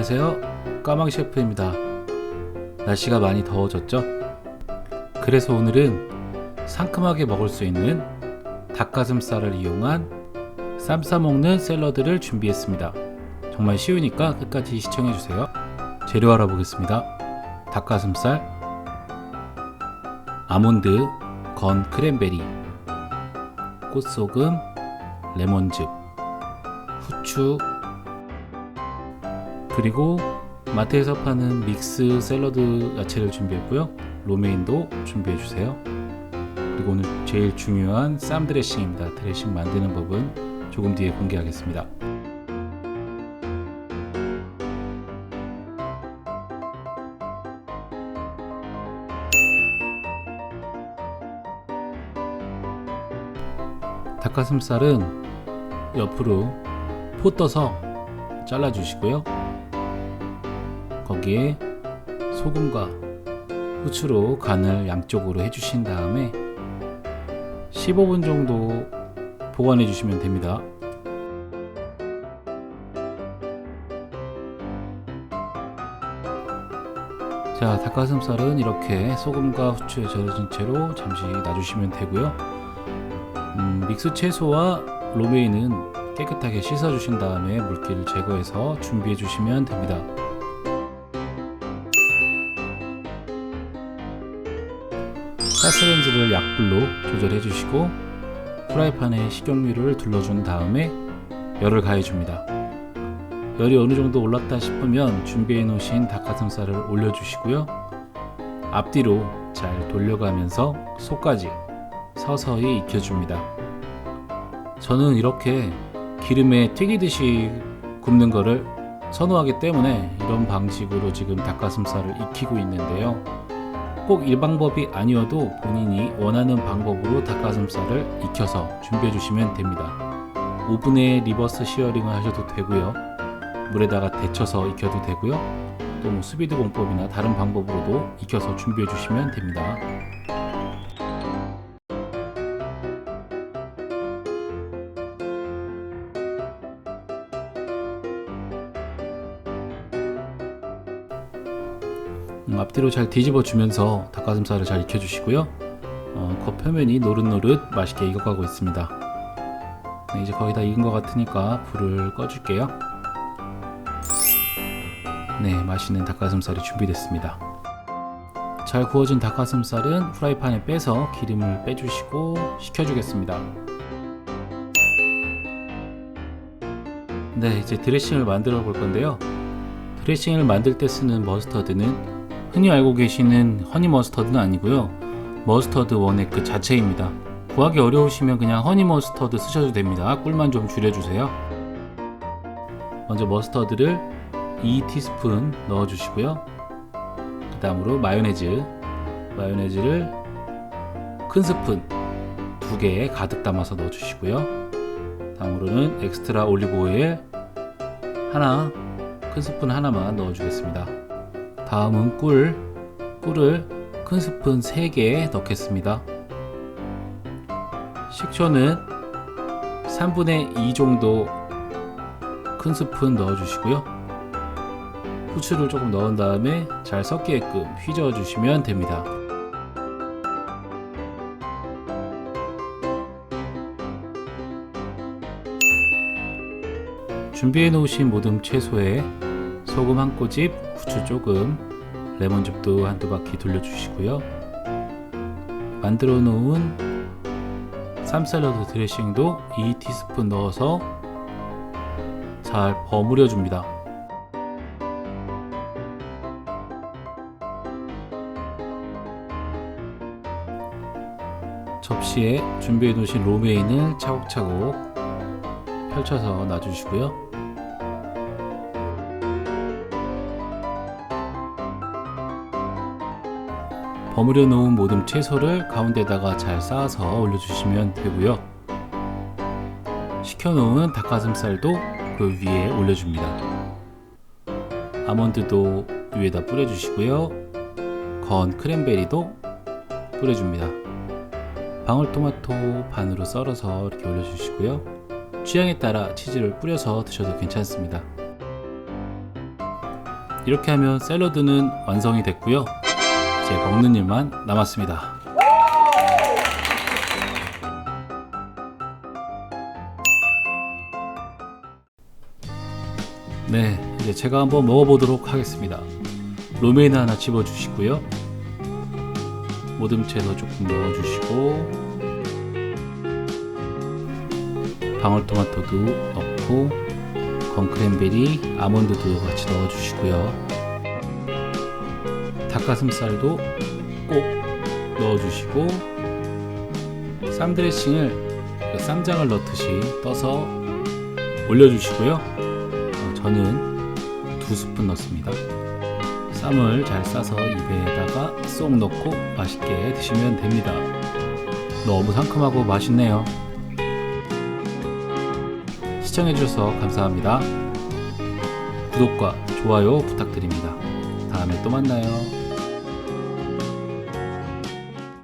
안녕하세요. 까마귀 셰프입니다. 날씨가 많이 더워졌죠? 그래서 오늘은 상큼하게 먹을 수 있는 닭가슴살을 이용한 쌈 싸먹는 샐러드를 준비했습니다. 정말 쉬우니까 끝까지 시청해주세요. 재료 알아보겠습니다. 닭가슴살, 아몬드, 건 크랜베리, 꽃소금, 레몬즙, 후추, 그리고 마트에서 파는 믹스 샐러드 야채를 준비했고요. 로메인도 준비해 주세요. 그리고 오늘 제일 중요한 쌈 드레싱입니다. 드레싱 만드는 법은 조금 뒤에 공개하겠습니다. 닭가슴살은 옆으로 포 떠서 잘라 주시고요. 거기에 소금과 후추로 간을 양쪽으로 해주신 다음에 15분 정도 보관해 주시면 됩니다. 자, 닭가슴살은 이렇게 소금과 후추에 절여진 채로 잠시 놔주시면 되고요. 음, 믹스 채소와 로메인은 깨끗하게 씻어주신 다음에 물기를 제거해서 준비해 주시면 됩니다. 가스레인지를 약불로 조절해 주시고 프라이팬에 식용유를 둘러준 다음에 열을 가해 줍니다. 열이 어느 정도 올랐다 싶으면 준비해 놓으신 닭가슴살을 올려 주시고요. 앞뒤로 잘 돌려가면서 속까지 서서히 익혀 줍니다. 저는 이렇게 기름에 튀기듯이 굽는 거를 선호하기 때문에 이런 방식으로 지금 닭가슴살을 익히고 있는데요. 꼭이 방법이 아니어도 본인이 원하는 방법으로 닭가슴살을 익혀서 준비해 주시면 됩니다. 오븐에 리버스 시어링을 하셔도 되고요. 물에다가 데쳐서 익혀도 되고요. 또 뭐 수비드 공법이나 다른 방법으로도 익혀서 준비해 주시면 됩니다. 음, 앞뒤로 잘 뒤집어 주면서 닭가슴살을 잘 익혀주시고요. 어, 겉 표면이 노릇노릇 맛있게 익어가고 있습니다. 네, 이제 거의 다 익은 것 같으니까 불을 꺼줄게요. 네, 맛있는 닭가슴살이 준비됐습니다. 잘 구워진 닭가슴살은 프라이팬에 빼서 기름을 빼주시고 식혀주겠습니다. 네, 이제 드레싱을 만들어 볼 건데요. 드레싱을 만들 때 쓰는 머스터드는 흔히 알고 계시는 허니 머스터드는 아니고요. 머스터드 원의 그 자체입니다. 구하기 어려우시면 그냥 허니 머스터드 쓰셔도 됩니다. 꿀만 좀 줄여주세요. 먼저 머스터드를 2티스푼 넣어주시고요. 그 다음으로 마요네즈, 마요네즈를 큰 스푼 두 개에 가득 담아서 넣어주시고요. 다음으로는 엑스트라 올리브 오일 하나, 큰 스푼 하나만 넣어주겠습니다. 다음은 꿀, 꿀을 큰 스푼 3개 넣겠습니다. 식초는 3분의 2 정도 큰 스푼 넣어주시고요. 후추를 조금 넣은 다음에 잘 섞이게끔 휘저어 주시면 됩니다. 준비해 놓으신 모든 채소에 소금 한 꼬집, 후추 조금, 레몬즙도 한두 바퀴 돌려주시고요. 만들어 놓은 쌈샐러드 드레싱도 2티스푼 넣어서 잘 버무려 줍니다. 접시에 준비해 놓으신 로메인을 차곡차곡 펼쳐서 놔주시고요. 버무려 놓은 모든 채소를 가운데다가 잘 쌓아서 올려주시면 되고요. 식혀놓은 닭가슴살도 그 위에 올려줍니다. 아몬드도 위에다 뿌려주시고요. 건 크랜베리도 뿌려줍니다. 방울토마토 반으로 썰어서 이렇게 올려주시고요. 취향에 따라 치즈를 뿌려서 드셔도 괜찮습니다. 이렇게 하면 샐러드는 완성이 됐고요. 이제 먹는 일만 남았습니다. 네, 이제 제가 한번 먹어보도록 하겠습니다. 로메인 하나 집어주시고요. 모듬채도 조금 넣어주시고 방울토마토도 넣고 건크랜베리, 아몬드도 같이 넣어주시고요. 닭가슴살도 꼭 넣어주시고 쌈 드레싱을 그 쌈장을 넣듯이 떠서 올려주시고요. 어, 저는 두 스푼 넣습니다. 쌈을 잘 싸서 입에다가 쏙 넣고 맛있게 드시면 됩니다. 너무 상큼하고 맛있네요. 시청해주셔서 감사합니다. 구독과 좋아요 부탁드립니다. 다음에 또 만나요.